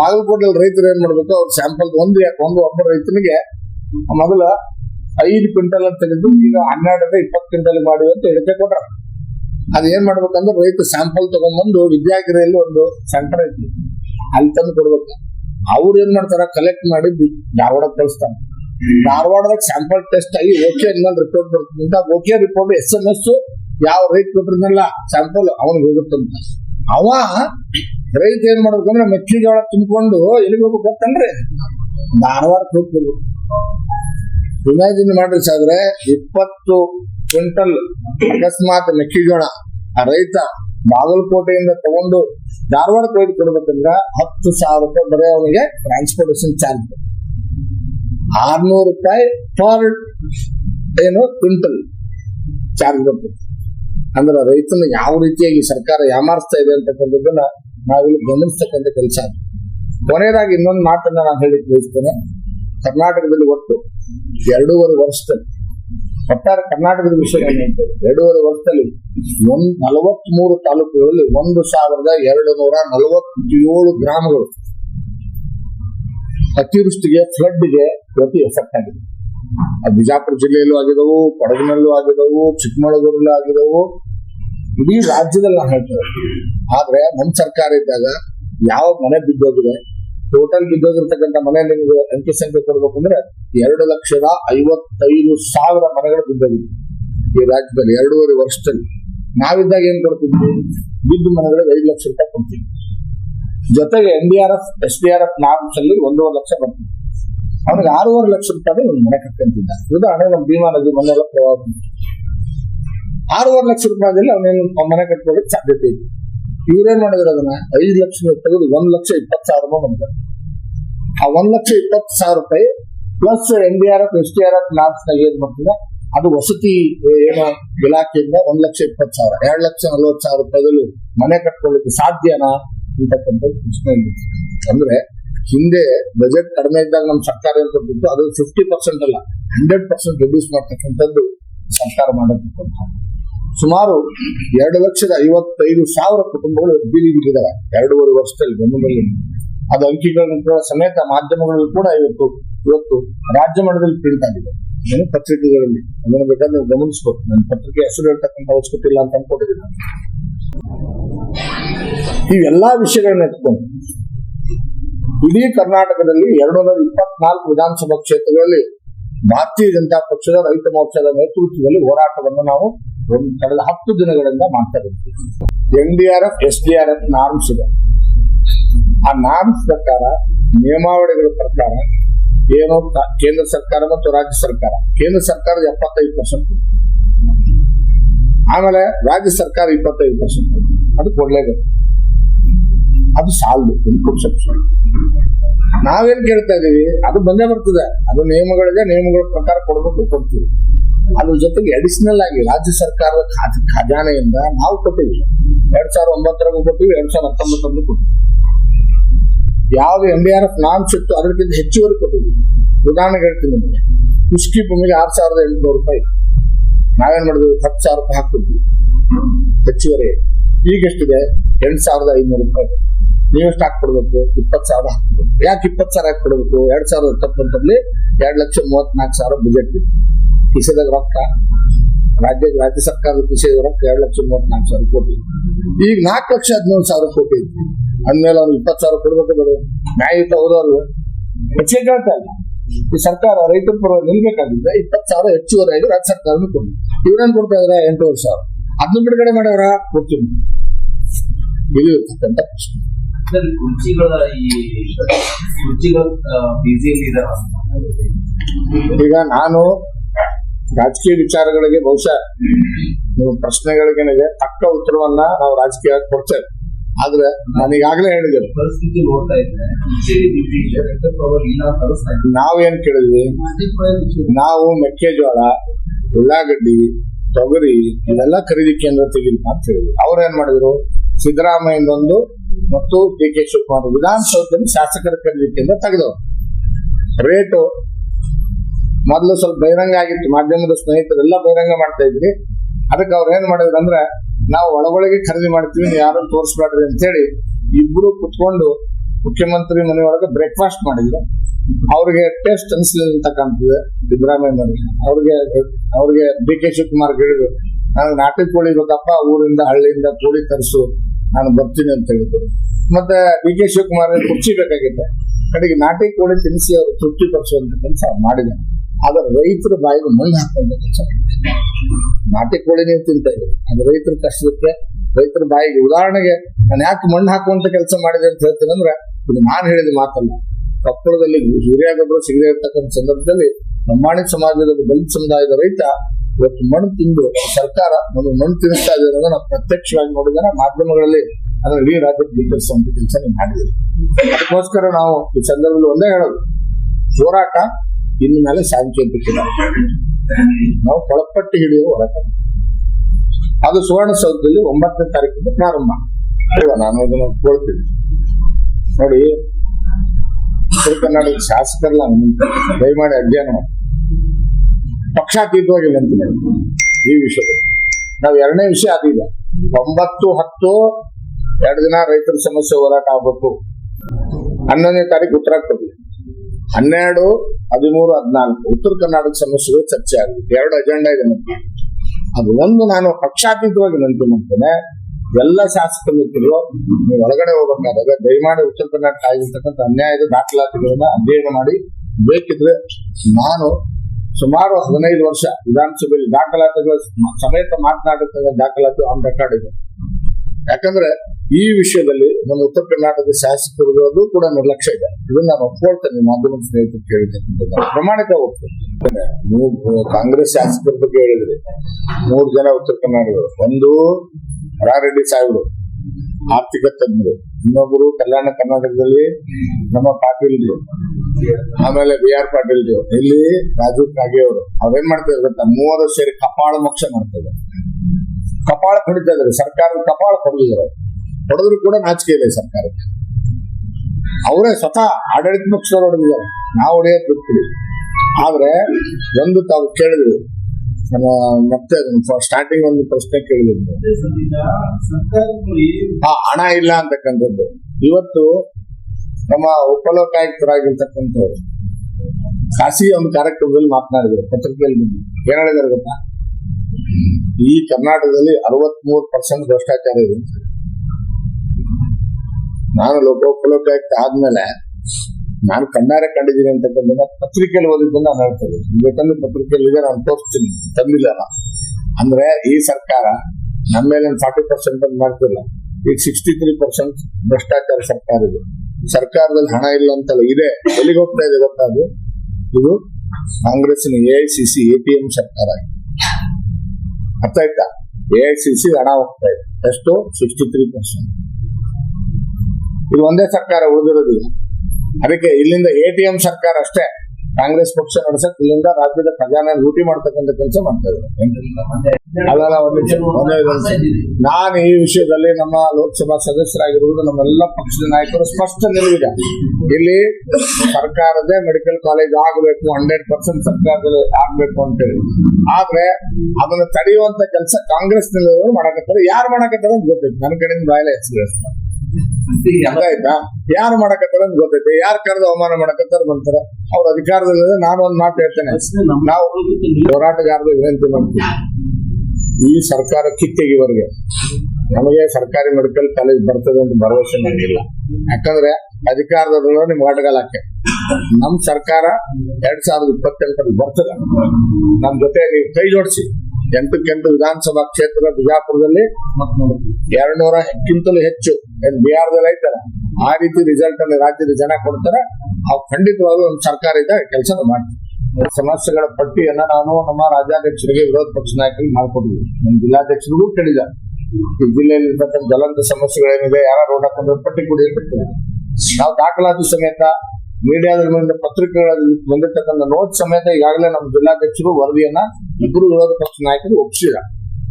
ಬಾಗಲಕೋಟೆಯಲ್ಲಿ ರೈತರು ಏನ್ ಮಾಡ್ಬೇಕು? ಅವ್ರ ಸ್ಯಾಂಪಲ್ ಒಂದು ಒಂದು ಒಬ್ಬ ರೈತನಿಗೆ ಮೊದಲ ಐದು ಕ್ವಿಂಟಲ್ ಅಂತ ತೆಗೆದು ಈಗ ಹನ್ನೆರಡರಿಂದ ಇಪ್ಪತ್ತು ಕ್ವಿಂಟಲ್ ಮಾಡಿ ಅಂತ ಹೇಳಿಕೆ ಕೊಟ್ರ. ಅದ್ ಏನ್ ಮಾಡ್ಬೇಕಂದ್ರೆ ರೈತ ಸ್ಯಾಂಪಲ್ ತಗೊಂಡ್ಬಂದು ವಿದ್ಯಾಗಿರಿಯಲ್ಲಿ ಒಂದು ಸೆಂಟರ್ ಐತಿ. ಅಲ್ಲಿ ತಂದು ಕೊಡ್ಬೇಕು. ಅವ್ರು ಏನ್ ಮಾಡ್ತಾರ ಕಲೆಕ್ಟ್ ಮಾಡಿ ಧಾರವಾಡ ಕಳಿಸ್ತಾರ. ಧಾರವಾಡದಾಗ ಸ್ಯಾಂಪಲ್ ಟೆಸ್ಟ್ ಆಗಿ ಓಕೆ ಅಂದ್ಮೇಲೆ ರಿಪೋರ್ಟ್ ಬರ್ತದೆ. Okay report S M S ಯಾವ ರೈತ ಕೊಟ್ಟಿರ್ನಲ್ಲ ಸ್ಯಾಂಪಲ್ ಅವನಿಗೆ ಹೋಗುತ್ತಂತ ಅವ ರೈತ ಏನ್ ಮಾಡ್ಬೇಕಂದ್ರೆ ಮೆಕ್ಕೆಜೋಳ ತುಂಬಿಕೊಂಡು ಎಲ್ಲಿಗೆ ಹೋಗ್ಬೇಕು ಗೊತ್ತನ್ರಿ? ಧಾರವಾಡಕ್ಕೆ ಹೋಗ್ಬೇಕು. ಇಮ್ಯಾಜಿನ್ ಮಾಡ್ರಿ ಸಾದ್ರೆ ಇಪ್ಪತ್ತು ಕ್ವಿಂಟಲ್ ಅಕಸ್ಮಾತ್ ಆ ರೈತ ಬಾಗಲಕೋಟೆಯಿಂದ ತಗೊಂಡು ಧಾರವಾಡ ಹೋಗಿ ಕೊಡ್ಬೇಕಂದ್ರ ಹತ್ತು ಸಾವಿರ ರೂಪಾಯಿ ಬರೀ ಅವನಿಗೆ ಟ್ರಾನ್ಸ್ಪೋರ್ಟೇಶನ್ ಚಾರ್ಜ್ ಆರ್ನೂರು ರೂಪಾಯಿ ಪರ್ ಏನು ಕ್ವಿಂಟಲ್ ಚಾರ್ಜ್ ಬರ್ತದೆ. ಅಂದ್ರೆ ರೈತನ ಯಾವ ರೀತಿಯಾಗಿ ಸರ್ಕಾರ ಯಾಮಾರಿಸ್ತಾ ಇದೆ ಅಂತಕ್ಕಂಥದ್ದನ್ನ ನಾವಿಲ್ಲಿ ಗಮನಿಸ್ತಕ್ಕಂಥ ಕೆಲಸ. ಕೊನೆಯದಾಗಿ ಇನ್ನೊಂದು ಮಾತನ್ನ ನಾನು ಹೇಳಿ ಬಯಸ್ತೇನೆ ಕರ್ನಾಟಕದಲ್ಲಿ ಒಟ್ಟು ಎರಡೂವರೆ ವರ್ಷದಲ್ಲಿ, ಒಟ್ಟಾರೆ ಕರ್ನಾಟಕದ ವಿಷಯ ಏನು ಹೇಳ್ತೇವೆ ಎರಡೂವರೆ ವರ್ಷದಲ್ಲಿ ಒಂದ್ ನಲವತ್ಮೂರು ತಾಲೂಕುಗಳಲ್ಲಿ ಒಂದು ಸಾವಿರದ ಎರಡು ನೂರ ನಲವತ್ತೇಳು ಗ್ರಾಮಗಳು ಅತಿವೃಷ್ಟಿಗೆ ಫ್ಲಡ್ಗೆ ಇವತ್ತು ಎಫೆಕ್ಟ್ ಆಗಿದೆ. ಬಿಜಾಪುರ ಜಿಲ್ಲೆಯಲ್ಲೂ ಆಗಿದವು, ಕೊಡಗಿನಲ್ಲೂ ಆಗಿದವು, ಚಿಕ್ಕಮಗಳೂರಲ್ಲೂ ಆಗಿದವು, ಇಡೀ ರಾಜ್ಯದಲ್ಲಿ ನಾವು ಹೇಳ್ತೇವೆ ಆದ್ರೆ ನಮ್ ಸರ್ಕಾರ ಇದ್ದಾಗ ಯಾವ ಮನೆ ಬಿದ್ದೋಗಿದೆ ಟೋಟಲ್ ಬಿದ್ದೋಗಿರ್ತಕ್ಕಂಥ ಮನೆ ನಿಮಗೆ ಅಂಕಿ ಸಂಖ್ಯೆ ಕೊಡ್ಬೇಕು ಅಂದ್ರೆ ಎರಡು ಲಕ್ಷದ ಐವತ್ತೈದು ಸಾವಿರ ಮನೆಗಳು ಬಿದ್ದೋಗಿದೆ ಈ ರಾಜ್ಯದಲ್ಲಿ ಎರಡೂವರೆ ವರ್ಷದಲ್ಲಿ. ನಾವಿದ್ದಾಗ ಏನ್ ಕೊಡ್ತಿದ್ವಿ? ಬಿದ್ದು ಮನೆಗಳಿಗೆ ಐದು ಲಕ್ಷ ರೂಪಾಯಿ ಕೊಡ್ತೀವಿ ಜೊತೆಗೆ N D R F, S D R F norms ಅಲ್ಲಿ ಒಂದೂವರೆ ಲಕ್ಷ ಕೊಡ್ತೀವಿ ಅವನಿಗೆ ಆರೂವರೆ ಲಕ್ಷ ರೂಪಾಯಿ ಒಂದು ಮನೆ ಕಟ್ಟಂತಿದ್ದ ಉದಾಹರಣೆ ನಮ್ಮ ಭೀಮಾ ನದಿ ಮನೆಯೆಲ್ಲ ಬಂತು. ಆರೂವರೆ ಲಕ್ಷ ರೂಪಾಯಿದಲ್ಲಿ ಅವನೇನು ಮನೆ ಕಟ್ಕೊಳ್ಳೋಕೆ ಸಾಧ್ಯತೆ ಇದೆ ಇವ್ರೇನ್ ಮಾಡಿದ್ರು ಅದನ್ನ? ಐದು ಲಕ್ಷ ತೆಗೆದು ಒಂದ್ ಲಕ್ಷ ಇಪ್ಪತ್ತು ಸಾವಿರ ರೂಪಾಯಿ ಬಂತಾರೆ ಆ ಒಂದ್ ಲಕ್ಷ ಇಪ್ಪತ್ತು ಸಾವಿರ ರೂಪಾಯಿ plus N D R F S T R F labs ಏನ್ ಮಾಡ್ತದೆ? ಅದು ವಸತಿ ಏನೋ ಇಲಾಖೆಯಿಂದ ಒಂದ್ ಲಕ್ಷ ಇಪ್ಪತ್ತು ಸಾವಿರ, ಎರಡ್ ಲಕ್ಷ ನಲ್ವತ್ತು ಸಾವಿರ ರೂಪಾಯಿ ಮನೆ ಕಟ್ಕೊಳ್ಳಿಕ್ಕೆ ಸಾಧ್ಯನಾ ಅಂತಕ್ಕಂಥ ಪ್ರಶ್ನೆ. ಅಂದ್ರೆ ಹಿಂದೆ ಬಜೆಟ್ ಕಡಿಮೆ ಇದ್ದಾಗ ನಮ್ಮ ಸರ್ಕಾರ ಏನ್ ಕೊಟ್ಟಿತ್ತು ಅದು ಫಿಫ್ಟಿ ಪರ್ಸೆಂಟ್ ಅಲ್ಲ ಹಂಡ್ರೆಡ್ ಪರ್ಸೆಂಟ್ ರಿಡ್ಯೂಸ್ ಮಾಡ್ತಕ್ಕಂಥದ್ದು ಸರ್ಕಾರ ಮಾಡತಕ್ಕಂಥ ಸುಮಾರು ಎರಡು ಲಕ್ಷದ ಐವತ್ತೈದು ಸಾವಿರ ಕುಟುಂಬಗಳು ಬೀದಿಗಿಟ್ಟಿದ್ದಾವೆ ಎರಡೂವರೆ ವರ್ಷದಲ್ಲಿ ಗಮನದಲ್ಲಿ ಅದು ಅಂಕಿಗಳನ್ನು ಕೂಡ ಸಮೇತ ಮಾಧ್ಯಮಗಳಲ್ಲಿ ಕೂಡ ಇವತ್ತು ಇವತ್ತು ರಾಜ್ಯ ಮಟ್ಟದಲ್ಲಿ ಪ್ರಿಂಟ್ ಆಗಿದೆ. ಪತ್ರಿಕೆಗಳಲ್ಲಿ ಅದನ್ನು ಬೇಕಾದ್ರೆ ಗಮನಿಸ್ಬೇಕು ನನ್ನ ಪತ್ರಿಕೆ ಹೆಸರು ಹೇಳ್ತಕ್ಕಂಥ ಅವಶ್ಯಕತೆ ಇಲ್ಲ ಅಂತ ಅನ್ಕೊಂಡಿದ್ದೀನಿ ಇವೆಲ್ಲಾ ವಿಷಯಗಳನ್ನ ಎತ್ಕೊಂಡು ಇಡೀ ಕರ್ನಾಟಕದಲ್ಲಿ ಎರಡು ನೂರ ಇಪ್ಪತ್ನಾಲ್ಕು ವಿಧಾನಸಭಾ ಕ್ಷೇತ್ರಗಳಲ್ಲಿ ಭಾರತೀಯ ಜನತಾ ಪಕ್ಷದ ರೈತ ಮೋರ್ಚಾದ ನೇತೃತ್ವದಲ್ಲಿ ಹೋರಾಟವನ್ನು ನಾವು ಕಳೆದ ಹತ್ತು ದಿನಗಳಿಂದ ಮಾಡ್ತಾ ಇದ್ದೀವಿ. N D R F, S D R F norms ಇದೆ. ಆ ನಾರ್ಮ್ಸ್ ಪ್ರಕಾರ, ನಿಯಮಾವಳಿಗಳ ಪ್ರಕಾರ ಏನೋ ಕೇಂದ್ರ ಸರ್ಕಾರ ಮತ್ತು ರಾಜ್ಯ ಸರ್ಕಾರ. ಕೇಂದ್ರ ಸರ್ಕಾರ ಎಪ್ಪತ್ತೈದು ಪರ್ಸೆಂಟ್. ಆಮೇಲೆ ರಾಜ್ಯ ಸರ್ಕಾರ ಇಪ್ಪತ್ತೈದು ಪರ್ಸೆಂಟ್. ಅದು ಕೊಡ್ಲೇಬೇಕು. ಅದು ಸಾಲದು ಸಬ್ಸಿಡಿ ನಾವೇನ್ ಕೇಳ್ತಾ ಇದೀವಿ ಅದು ಬಂದೇ ಬರ್ತದೆ. ಅದು ನಿಯಮಗಳಿದೆ, ನಿಯಮಗಳ ಪ್ರಕಾರ ಕೊಡ್ಬೇಕು, ಕೊಡ್ತೀವಿ. ಅದ್ರ ಜೊತೆಗೆ ಅಡಿಷನಲ್ ಆಗಿ ರಾಜ್ಯ ಸರ್ಕಾರದ ಖಜಾನೆಯಿಂದ ನಾವು ಕೊಟ್ಟಿವಿ. ಎರಡ್ ಸಾವಿರದ ಒಂಬತ್ತರಾಗೂ ಕೊಟ್ಟಿವಿ, ಎರಡ್ ಸಾವಿರದ ಹತ್ತೊಂಬತ್ತರಲ್ಲಿ ಕೊಟ್ಟಿವಿ. ಯಾವ ಎನ್ ಡಿ ಆರ್ ಎಫ್ ನಾನ್ ಇತ್ತು ಅದಕ್ಕಿಂತ ಹೆಚ್ಚುವರಿ ಕೊಟ್ಟಿದ್ವಿ ಉದಾಹರಣೆಗೆ ಹೇಳ್ತೀನಿ ನಿಮಗೆ. ಕುಸ್ಕಿ ಭೂಮಿಗೆ ಆರ್ ಸಾವಿರದ ಎಂಟುನೂರು ರೂಪಾಯಿ. ನಾವೇನ್ ಮಾಡಿದ್ವಿ? ಹತ್ತು ಸಾವಿರ ರೂಪಾಯಿ ಹಾಕ್ತಿದ್ವಿ ಹೆಚ್ಚುವರಿ. ಈಗ ಎಷ್ಟಿದೆ? ಎಂಟು ಸಾವಿರದ ಐನೂರು ರೂಪಾಯಿ. ನೀವೆಷ್ಟು ಹಾಕ್ಬಿಡ್ಬೇಕು ಇಪ್ಪತ್ತು ಸಾವಿರ ಹಾಕ್ಬಿಡ್ಬೇಕು ಯಾಕೆ ಇಪ್ಪತ್ತು ಸಾವಿರ ಹಾಕ್ಬಿಡ್ಬೇಕು ಎರಡ್ ಸಾವಿರದ ಹತ್ತೊಂಬತ್ತರಲ್ಲಿ ಎರಡ್ ಲಕ್ಷ ಮೂವತ್ನಾಲ್ಕು ಸಾವಿರ ಬಜೆಟ್ ಇತ್ತು. ಕಿಸೆದಾಗ ರೊಕ್ಕ ರಾಜ್ಯ ರಾಜ್ಯ ಸರ್ಕಾರದ ಕಿಸೆದ ರೊಕ್ಕ ಎರಡ್ ಲಕ್ಷ ಮೂವತ್ನಾಲ್ಕು ಸಾವಿರ ಕೋಟಿ. ಈಗ ನಾಲ್ಕು ಲಕ್ಷ ಹದಿನೇಳು ಸಾವಿರ ಕೋಟಿ ಇತ್ತು ಅಂದ್ಮೇಲೆ ಅವ್ರು ಇಪ್ಪತ್ತು ಸಾವಿರ ಕೊಡ್ಬೇಕು ಬೇಡ. ನ್ಯಾಯಯುತ ಹೋದವರು ಹೆಚ್ಚಿಗೆ ಕೇಳ್ತಾ ಇಲ್ಲ ಈ ಸರ್ಕಾರ ರೈತರ ಪರ ನಿಲ್ಬೇಕಾಗಿದ್ರೆ ಇಪ್ಪತ್ತು ಸಾವಿರ ಹೆಚ್ಚುವರಿಯಾಗಿ ರಾಜ್ಯ ಸರ್ಕಾರನೂ ಕೊಡಿ. ಇವ್ರೇನ್ ಕೊಡ್ತಾ ಇದ್ರೆ ಎಂಟೂವರೆ ಸಾವಿರ. ಅದನ್ನ ಬಿಡುಗಡೆ ಮಾಡ್ಯಾರ ಕೊಡ್ತೀನಿ. ಇದು ಇರ್ತಕ್ಕಂಥ ಪ್ರಶ್ನೆ? ಕುರ್ಚಿಗಳ ಈ ಕುರ್ಚಿಗಳ ಈಗ ನಾನು ರಾಜಕೀಯ ವಿಚಾರಗಳಿಗೆ ಬಹುಶಃ ಪ್ರಶ್ನೆಗಳಿಗೆ ನನಗೆ ತಕ್ಕ ಉತ್ತರವನ್ನ ನಾವು ರಾಜಕೀಯ ಕೊಡ್ತೇವೆ. ಆದ್ರೆ ನಾನೀಗಾಗಲೇ ಹೇಳಿದೆ ನಾವೇನ್ ಕೇಳಿದ್ವಿ? ನಾವು ಮೆಕ್ಕೆಜೋಳ ಉಳ್ಳಾಗಡ್ಡಿ ತೊಗರಿ ಇದೆಲ್ಲ ಖರೀದಿ ಕೇಂದ್ರ ತೆಗಿಲಿ ಅಂತ ಹೇಳಿದ್ವಿ. ಅವ್ರು ಏನ್ ಮಾಡಿದ್ರು? ಸಿದ್ದರಾಮಯ್ಯನೊಂದು ಮತ್ತು ಡಿ ಕೆ ಶಿವಕುಮಾರ್ ವಿಧಾನಸೌಧದಲ್ಲಿ ಶಾಸಕರ ಖರೀದಿ ಕೇಂದ್ರ ತೆಗೆದವರು. ರೇಟು ಮೊದಲು ಸ್ವಲ್ಪ ಬಹಿರಂಗ ಆಗಿತ್ತು, ಮಾಧ್ಯಮದ ಸ್ನೇಹಿತರೆಲ್ಲ ಬಹಿರಂಗ ಮಾಡ್ತಾ ಇದ್ವಿ. ಅದಕ್ಕೆ ಅವ್ರು ಏನ್ ಮಾಡಿದ್ರು ಅಂದ್ರೆ, ನಾವು ಒಳಗೊಳಗೆ ಖರೀದಿ ಮಾಡ್ತೀವಿ, ನೀವು ಯಾರು ತೋರಿಸ್ಬೇಡ್ರಿ ಅಂತ ಹೇಳಿ ಇಬ್ರು ಕುತ್ಕೊಂಡು ಮುಖ್ಯಮಂತ್ರಿ ಮನೆಯೊಳಗೆ ಬ್ರೇಕ್ಫಾಸ್ಟ್ ಮಾಡಿದ್ರು. ಅವ್ರಿಗೆ ಟೇಸ್ಟ್ ಅಂತ ಕಾಣ್ತದೆ ಸಿದ್ದರಾಮಯ್ಯ ಅವ್ರಿಗೆ ಅವ್ರಿಗೆ ಡಿ ಕೆ ಶಿವಕುಮಾರ್ ಹೇಳಿದ್ರು ನನಗೆ ನಾಟಿ ಕೋಳಿ ಬೇಕಪ್ಪ, ಊರಿಂದ, ಹಳ್ಳಿಯಿಂದ ಕೋಳಿ ತರಿಸು, ನಾನು ಬರ್ತೀನಿ ಅಂತ ಹೇಳಿದ್ರು. ಮತ್ತೆ ಡಿ ಕೆ ಶಿವಕುಮಾರ್ ಕುರ್ಚಿ ಬೇಕಾಗಿತ್ತು. ಕಡೆಗೆ ನಾಟಿ ಕೋಳಿ ತಿನ್ನಿಸಿ ಅವರು ತೃಪ್ತಿ ಪಡಿಸುವಂತ ಕೆಲಸ ಮಾಡಿದ್ದಾರೆ. ಆದ್ರೆ ರೈತರ ಬಾಯಿಗೆ ಮಣ್ಣು ಹಾಕೊಂಡು ಕೆಲಸ ನಾಟಿ ಕೋಳಿ ನೀವು ತಿಂತಾ ಇದ್ದೀರಿ. ಅದು ರೈತರ ಕಷ್ಟಕ್ಕೆ ರೈತರ ಬಾಯಿಗೆ ಉದಾಹರಣೆಗೆ ನಾನು ಯಾಕೆ ಮಣ್ಣು ಹಾಕುವಂತ ಕೆಲಸ ಮಾಡಿದೆ ಅಂತ ಹೇಳ್ತೇನೆ ಅಂದ್ರೆ, ಇದು ನಾನು ಹೇಳಿದ ಮಾತಲ್ಲ. ಕೊಪ್ಪಳದಲ್ಲಿ ಯೂರಿಯಾ ಗೊಬ್ಬರ ಸಿಗದೇ ಇರ್ತಕ್ಕಂಥ ಸಂದರ್ಭದಲ್ಲಿ ಬ್ರಹ್ಮಾಣಿ ಸಮಾಜದ ದಲಿತ ಸಮುದಾಯದ ರೈತ ಇವತ್ತು ಮಣ್ಣು ತಿಂದು ಸರ್ಕಾರ ಒಂದು ಮಣ್ಣು ತಿನ್ನಿಸ್ತಾ ಇದೆ ಅನ್ನೋದನ್ನ ಪ್ರತ್ಯಕ್ಷವಾಗಿ ನೋಡಿದ್ರೆ ಮಾಧ್ಯಮಗಳಲ್ಲಿ ಅದರ ಇಡೀ ರಾಜ್ಯಕ್ಕೆ ಬೀಕರಿಸುವಂತ ಕೆಲಸ ನೀವು ಮಾಡಿದ್ದೀರಿ. ಅದಕ್ಕೋಸ್ಕರ ನಾವು ಈ ಸಂದರ್ಭದಲ್ಲಿ ಒಂದೇ ಹೇಳೋದು. ಹೋರಾಟ ಇನ್ನು ಮೇಲೆ ಸಾಂಕೇತಿಕ ನಾವು ಕೊಳಪಟ್ಟು ಹಿಡಿಯುವ ಹೋರಾಟ ಅದು ಸುವರ್ಣಸೌಧದಲ್ಲಿ ಒಂಬತ್ತನೇ ತಾರೀಕಿಂದ ಪ್ರಾರಂಭ. ಅಲ್ವಾ ನಾನು ಅದನ್ನು ಕೊಡ್ತೀನಿ ನೋಡಿ, ಉತ್ತರ ಕರ್ನಾಟಕ ಶಾಸಕರಲ್ಲ ದಯಮಾಡಿ ಅಧ್ಯಯನ ಪಕ್ಷಾತೀತವಾಗಿಲ್ಲ ಅಂತ ಈ ವಿಷಯದಲ್ಲಿ. ನಾವು ಎರಡನೇ ವಿಷಯ ಆದಿಲ್ಲ ಒಂಬತ್ತು, ಹತ್ತು, ಎರಡು ದಿನ ರೈತರ ಸಮಸ್ಯೆ ಹೋರಾಟ ಆಗಬೇಕು. ಹನ್ನೊಂದನೇ ತಾರೀಕು ಉತ್ತರ ಕೊಡ್ಲಿ ಹನ್ನೆರಡು, ಹದಿಮೂರು, ಹದಿನಾಲ್ಕು. ಉತ್ತರ ಕರ್ನಾಟಕ ಸಮಸ್ಯೆಗಳು ಚರ್ಚೆ ಆಗಬೇಕು ಎರಡು ಅಜೆಂಡಾ ಇದೆ ಮತ್ತೆ. ಅದು ಒಂದು ನಾನು ಪಕ್ಷಾತೀತವಾಗಿ ನಿಂತು ಮಾಡ್ತೇನೆ. ಎಲ್ಲ ಶಾಸಕ ಮಿತ್ರರು, ನೀವು ಒಳಗಡೆ ಹೋಗ್ಬೇಕಾದಾಗ ದಯಮಾಡಿ ಉತ್ತರ ಕರ್ನಾಟಕ ಆಗಿರ್ತಕ್ಕಂಥ ಅನ್ಯಾಯದ ದಾಖಲಾತಿಗಳನ್ನ ಅಧ್ಯಯನ ಮಾಡಿ. ಬೇಕಿದ್ರೆ ನಾನು ಸುಮಾರು ಹದಿನೈದು ವರ್ಷ ವಿಧಾನಸಭೆಯಲ್ಲಿ ದಾಖಲಾತಿಗಳು ಸಮೇತ ಮಾತನಾಡುತ್ತ ದಾಖಲಾತಿ ಆನ್ ರೆಕಾರ್ಡ್ ಇದೆ. ಯಾಕಂದ್ರೆ ಈ ವಿಷಯದಲ್ಲಿ ನಮ್ಮ ಉತ್ತರ ಕರ್ನಾಟಕದ ಶಾಸಕರುಗಳದ್ದು ಕೂಡ ನಿರ್ಲಕ್ಷ್ಯ ಇದೆ. ಇದನ್ನ ನಾನು ಒಪ್ಕೊಳ್ತೇನೆ ಮಾಧ್ಯಮ ಸ್ನೇಹಿತರು ಕೇಳಿರ್ತಕ್ಕಂಥದ್ದು ಪ್ರಮಾಣಿಕ ಒಪ್ಕೊಳ್ತೇನೆ ಕಾಂಗ್ರೆಸ್ ಶಾಸಕರ ಬಗ್ಗೆ ಹೇಳಿದ್ರಿ. ಮೂರು ಜನ ಉತ್ತರ ಕರ್ನಾಟಕದವರು. ಒಂದು ರಾರೆಡ್ಡಿ ಸಾಹೇಬರು, ಆರ್ಥಿಕ ತಜ್ಞರು. ಇನ್ನೊಬ್ಬರು ಕಲ್ಯಾಣ ಕರ್ನಾಟಕದಲ್ಲಿ ನಮ್ಮ ಪಾಟೀಲ್ರು. ಆಮೇಲೆ ಬಿ ಆರ್ ಪಾಟೀಲ್ರು. ಇಲ್ಲಿ ರಾಜೀವ್ ಕಾಗೆ ಅವರು. ಅವ್ರೇನ್ ಮಾಡ್ತಾರೆ ಗೊತ್ತಾ? ಮೂವರು ಸೇರಿ ಕಪಾಳ ಮೋಕ್ಷ ಮಾಡ್ತಾರೆ ಕಪಾಳ ಕಡಿತಾ ಇದ್ದಾರೆ. ಸರ್ಕಾರದ ಕಪಾಳ ಹೊಡೆದಿದ್ದಾರೆ ಹೊಡೆದ್ರು ಕೂಡ ನಾಚಿಕೆ ಇದೆ ಸರ್ಕಾರಕ್ಕೆ ಅವರೇ ಸ್ವತಃ ಆಡಳಿತ ಪಕ್ಷದವ್ರು ಹೊಡೆದಿದ್ದಾರೆ ನಾವು ಹೊಡೆಯೋದು ಬಿಟ್ಬಿಡಿ ಆದ್ರೆ ಒಂದು ತಾವು ಕೇಳಿದ್ರು. ನಮ್ಮ, ಮತ್ತೆ ಸ್ಟಾರ್ಟಿಂಗ್ ಒಂದು ಪ್ರಶ್ನೆ ಕೇಳಿದ್ರು. ಹಾ, ಹಣ ಇಲ್ಲ ಅಂತಕ್ಕಂಥದ್ದು. ಇವತ್ತು ನಮ್ಮ ಉಪಲೋಕಾಯುಕ್ತರಾಗಿರ್ತಕ್ಕಂಥವ್ರು ಖಾಸಗಿ ಒಂದು ಕಾರ್ಯಕ್ರಮದಲ್ಲಿ ಮಾತನಾಡಿದ್ರು, ಪತ್ರಿಕೆಯಲ್ಲಿ. ಏನ್ ಹೇಳಿದಾರೆ ಗೊತ್ತಾ? ಈ ಕರ್ನಾಟಕದಲ್ಲಿ ಅರವತ್ಮೂರು ಪರ್ಸೆಂಟ್ ಭ್ರಷ್ಟಾಚಾರ ಇದೆ. ನಾನು ಲೋಕ ಆದ್ಮೇಲೆ ನಾನು ಕಣ್ಣಾರೆ ಕಂಡಿದ್ದೀನಿ ಅಂತಕ್ಕಂಥ ಪತ್ರಿಕೆಯಲ್ಲಿ ಓದಿದ್ದನ್ನ ನಾನು ಹೇಳ್ತೇನೆ. ಬೇಕಂದ್ರೆ ಪತ್ರಿಕೆಯಲ್ಲಿ ಇದೆ ನಾನು ತೋರಿಸ್ತೀನಿ. ತಂದಿಲ್ಲ ಅಂದ್ರೆ ಈ ಸರ್ಕಾರ ನಮ್ಮ ಮೇಲೆ ಫಾರ್ಟಿ ಪರ್ಸೆಂಟ್ ಅಂತ ಮಾಡ್ತಿಲ್ಲ. ಈಗ ಸಿಕ್ಸ್ಟಿ ತ್ರೀ ಪರ್ಸೆಂಟ್ ಭ್ರಷ್ಟಾಚಾರ ಸರ್ಕಾರ ಇದು. ಸರ್ಕಾರದಲ್ಲಿ ಹಣ ಇಲ್ಲ ಅಂತಲ್ಲ, ಇದೆ. ಎಲ್ಲಿಗೆ ಹೋಗ್ತಾ ಇದೆ ಗೊತ್ತಾ ಅದು? ಇದು ಕಾಂಗ್ರೆಸ್ನ A I C C, A P M ಸರ್ಕಾರ. ಅರ್ಥ ಆಯ್ತಾ? ಎ ಐ ಸಿ ಸಿ ಹಣ ಹೋಗ್ತಾ ಇದೆ. ಎಷ್ಟು? ಸಿಕ್ಸ್ಟಿ ತ್ರೀ ಪರ್ಸೆಂಟ್ ಇದು ಒಂದೇ ಸರ್ಕಾರ ಉಳಿದಿರೋದಿಲ್ಲ. ಅದಕ್ಕೆ ಇಲ್ಲಿಂದ ಎ ಟಿ ಎಂ ಸರ್ಕಾರ ಅಷ್ಟೇ ಕಾಂಗ್ರೆಸ್ ಪಕ್ಷ ನಡೆಸಕ್ ಇಲ್ಲಿಂದ ರಾಜ್ಯದ ಖಜಾನೆ ಲೂಟಿ ಮಾಡ್ತಕ್ಕಂಥ ಕೆಲಸ ಮಾಡ್ತಾ ಇದ್ದಾರೆ. ನಾನು ಈ ವಿಷಯದಲ್ಲಿ ನಮ್ಮ ಲೋಕಸಭಾ ಸದಸ್ಯರಾಗಿರುವುದು ನಮ್ಮೆಲ್ಲ ಪಕ್ಷದ ನಾಯಕರು ಸ್ಪಷ್ಟ ನಿಲುವಿದೆ. ಇಲ್ಲಿ ಸರ್ಕಾರದೇ ಮೆಡಿಕಲ್ ಕಾಲೇಜ್ ಆಗಬೇಕು, ಹಂಡ್ರೆಡ್ ಪರ್ಸೆಂಟ್ ಸರ್ಕಾರದಲ್ಲಿ ಆಗ್ಬೇಕು ಅಂತ ಹೇಳಿ ಆದ್ರೆ ಅದನ್ನ ತಡೆಯುವಂತ ಕೆಲಸ ಕಾಂಗ್ರೆಸ್ ಮಾಡಕತ್ತಾರೆ. ಯಾರು ಮಾಡಕತ್ತಾರ ಅಂತ ಗೊತ್ತೈತೆ ನನ್ನ ಕಡೆಯಿಂದ ಬಾಯಲ್ಲಿ ಎಕ್ಸ್ಪ್ರೆಸ್ ಆಯ್ತಾ ಯಾರು ಮಾಡಕತ್ತಾರ ಅಂತ ಗೊತ್ತೈತೆ. ಯಾರು ಕರೆದು ಅವಮಾನ ಮಾಡಕತ್ತಾರ ಬಂತಾರ. ಅವ್ರ ಅಧಿಕಾರದಲ್ಲಿ ನಾನು ಒಂದ್ ಮಾತು ಹೇಳ್ತೇನೆ. ನಾವು ಹೋರಾಟಗಾರರು ವಿನಂತಿ ಮಾಡ್ತೀವಿ. ಈ ಸರ್ಕಾರ ಕಿತ್ತೆಗಿವರೆಗೆ. ನಮಗೆ ಸರ್ಕಾರಿ ಮೆಡಿಕಲ್ ಕಾಲೇಜ್ ಬರ್ತದೆ ಅಂತ ಭರವಸೆ ನನಗಿಲ್ಲ ಯಾಕಂದ್ರೆ ಅಧಿಕಾರದಲ್ಲ ನಿಮ್ಗೆ ಆಟಗಾಲಕ್ಕೆ ನಮ್ ಸರ್ಕಾರ ಎರಡ್ ಸಾವಿರದ ಇಪ್ಪತ್ತೆಂಟರಲ್ಲಿ ಬರ್ತದೆ. ನಮ್ ಜೊತೆ ನೀವು ಕೈ ಜೋಡಿಸಿ. ಎಂಟಕ್ಕೆಂಟು ವಿಧಾನಸಭಾ ಕ್ಷೇತ್ರ ಬಿಜಾಪುರದಲ್ಲಿ ಎರಡ್ ನೂರ ಕ್ಕಿಂತಲೂ ಹೆಚ್ಚು ಬಿಹಾರದಲ್ಲಿ ಐತಲ್ಲ ಆ ರೀತಿ ರಿಸಲ್ಟ್ ಅಲ್ಲಿ ರಾಜ್ಯದ ಜನ ಕೊಡ್ತಾರೆ. ಅವು ಖಂಡಿತವಾಗ್ಲೂ ಒಂದು ಸರ್ಕಾರ ಇದೆ ಕೆಲಸ ಮಾಡ್ತೀವಿ ಸಮಸ್ಯೆಗಳ ಪಟ್ಟಿಯನ್ನ ನಾನು ನಮ್ಮ ರಾಜ್ಯಾಧ್ಯಕ್ಷರಿಗೆ ವಿರೋಧ ಪಕ್ಷ ನಾಯಕರಿಗೆ ಮಾಡ್ಕೊಟ್ಟಿದ್ವಿ ನಮ್ಮ ಜಿಲ್ಲಾಧ್ಯಕ್ಷರಿಗೂ ಕೇಳಿದ ಈ ಜಿಲ್ಲೆಯಲ್ಲಿ ಇರ್ತಕ್ಕಂಥ ಜ್ವಲಂತ ಸಮಸ್ಯೆಗಳೇನಿದೆ ಯಾರ ರೋಡ್ ಹಾಕೊಂಡ್ರೆ ಪಟ್ಟಿ ಕೊಡಿ. ನಾವು ದಾಖಲಾತಿ ಸಮೇತ ಮೀಡಿಯಾದ ಮೇಲೆ ಪತ್ರಿಕೆಗಳಲ್ಲಿ ಬಂದಿರ್ತಕ್ಕಂಥ ನೋಟ್ ಸಮೇತ ಈಗಾಗಲೇ ನಮ್ಮ ಜಿಲ್ಲಾಧ್ಯಕ್ಷರು ವರದಿಯನ್ನ ಇಬ್ಬರು ವಿರೋಧ ಪಕ್ಷ ನಾಯಕರು ಒಪ್ಪಿಸಿದ್ದಾರೆ.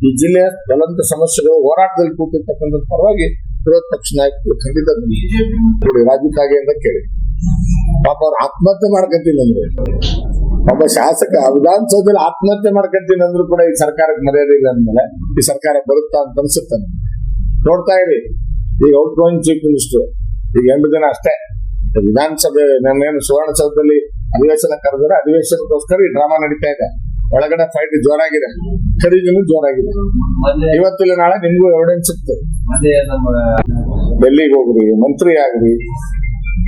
ಈ ಜಿಲ್ಲೆಯ ಜ್ವಲಂತ ಸಮಸ್ಯೆಗಳು ಹೋರಾಟದಲ್ಲಿ ಕೂತಿರ್ತಕ್ಕಂಥ ಪರವಾಗಿ ವಿರೋಧ ಪಕ್ಷ ನಾಯಕರು ಖಂಡಿತ ಬಿಜೆಪಿ ರಾಜಕಾಗಿ ಅಂತ ಕೇಳಿ. ಪಾಪ ಅವ್ರು ಆತ್ಮಹತ್ಯೆ ಮಾಡ್ಕೊಂತೀನಿ ಅಂದ್ರೆ. ಒಬ್ಬ ಶಾಸಕ, ವಿಧಾನಸೌಧದಲ್ಲಿ ಆತ್ಮಹತ್ಯೆ ಮಾಡ್ಕೊಂತೀನಿ ಅಂದ್ರೂ ಕೂಡ ಈ ಸರ್ಕಾರಕ್ಕೆ ಮರ್ಯಾದೆ ಇಲ್ಲ ಅಂದ್ಮೇಲೆ ಈ ಸರ್ಕಾರ ಬರುತ್ತಾ ಅಂತ ಅನ್ಸುತ್ತೆ. ನೋಡ್ತಾ ಇರಿ ಈಗ ಔಟ್ ಗೋಯಿಂಗ್ ಚೀಫ್ ಮಿನಿಸ್ಟರ್ ಈಗ ಎಂಟು ದಿನ ಅಷ್ಟೇ. ವಿಧಾನಸಭೆ ನಮ್ಮೇನು ಸುವರ್ಣಸೌಧದಲ್ಲಿ ಅಧಿವೇಶನ ಕರೆದ್ರೆ ಅಧಿವೇಶನಕ್ಕೋಸ್ಕರ ಈ ಡ್ರಾಮಾ ನಡೀತಾ ಇದೆ. ಒಳಗಡೆ ಫೈಟ್ ಜೋರಾಗಿದೆ. ಖರೀದಿನೂ ಜೋರಾಗಿದೆ. ಇವತ್ತಿಲ್ಲ ನಾಳೆ ನಿಮ್ಗೂ ಎವಿಡೆನ್ಸ್ ಸಿಕ್ತು. ಡೆಲ್ಲಿಗೆ ಹೋಗ್ರಿ ಮಂತ್ರಿ ಆಗ್ರಿ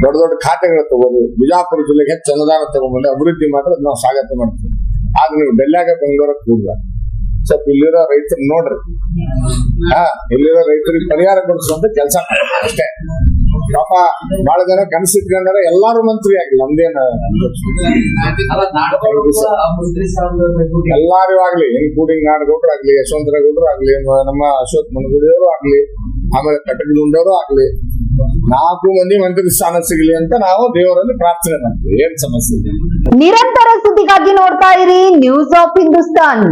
ದೊಡ್ಡ ದೊಡ್ಡ ಖಾತೆಗಳು ತಗೋರಿ ಬಿಜಾಪುರ ಜಿಲ್ಲೆಗೆ ಹೆಚ್ಚು ಅನುದಾನ ತಗೊಂಡ್ಬಂದ್ರೆ ಅಭಿವೃದ್ಧಿ ಮಾಡಿದ್ರೆ ನಾವು ಸ್ವಾಗತ ಮಾಡ್ತೀವಿ. ಆದ್ರೆ ನೀವು ಡೆಲ್ಲಾಗ ಬೆಂಗಳೂರಕ್ಕೆ ಕೂಡ ಸ್ವಲ್ಪ ಇಲ್ಲಿರೋ ರೈತರು ನೋಡ್ರಿ. ಹಾ ಇಲ್ಲಿರೋ ರೈತರಿಗೆ ಪರಿಹಾರ ಕೊಡಿಸುವಂತ ಕೆಲಸ ಅಷ್ಟೇ. ಪಾಪ ಬಹಳ ಜನ ಕನಸಿಟ್ಕೊಂಡ್ರೆ ಎಲ್ಲಾರು ಮಂತ್ರಿ ಆಗ್ಲಿ, ನಮ್ದೇನ ಎಲ್ಲಾರು ಆಗ್ಲಿ ಇನ್ಕ್ಲೂಡಿಂಗ್ ನಾಡಗೌಡ್ರು ಆಗ್ಲಿ, ಯಶವಂತರಾಗೌಡರು ಆಗ್ಲಿ, ನಮ್ಮ ಅಶೋಕ್ ಮನಗುಡಿಯವರು ಆಗ್ಲಿ, ಆಮೇಲೆ ಕಟಕಗುಂಡವರು ಆಗ್ಲಿ, ನಾಲ್ಕು ಮಂದಿ ಮಂತ್ರಿ ಸ್ಥಾನ ಸಿಗಲಿ ಅಂತ ನಾವು ದೇವರಲ್ಲಿ ಪ್ರಾರ್ಥನೆ ಮಾಡ್ತೀವಿ, ಏನ್ ಸಮಸ್ಯೆ ನಿರಂತರ ಸುದ್ದಿಗಾಗಿ ನೋಡ್ತಾ ಇರಿ ನ್ಯೂಸ್ ಆಫ್ ಹಿಂದೂಸ್ತಾನ್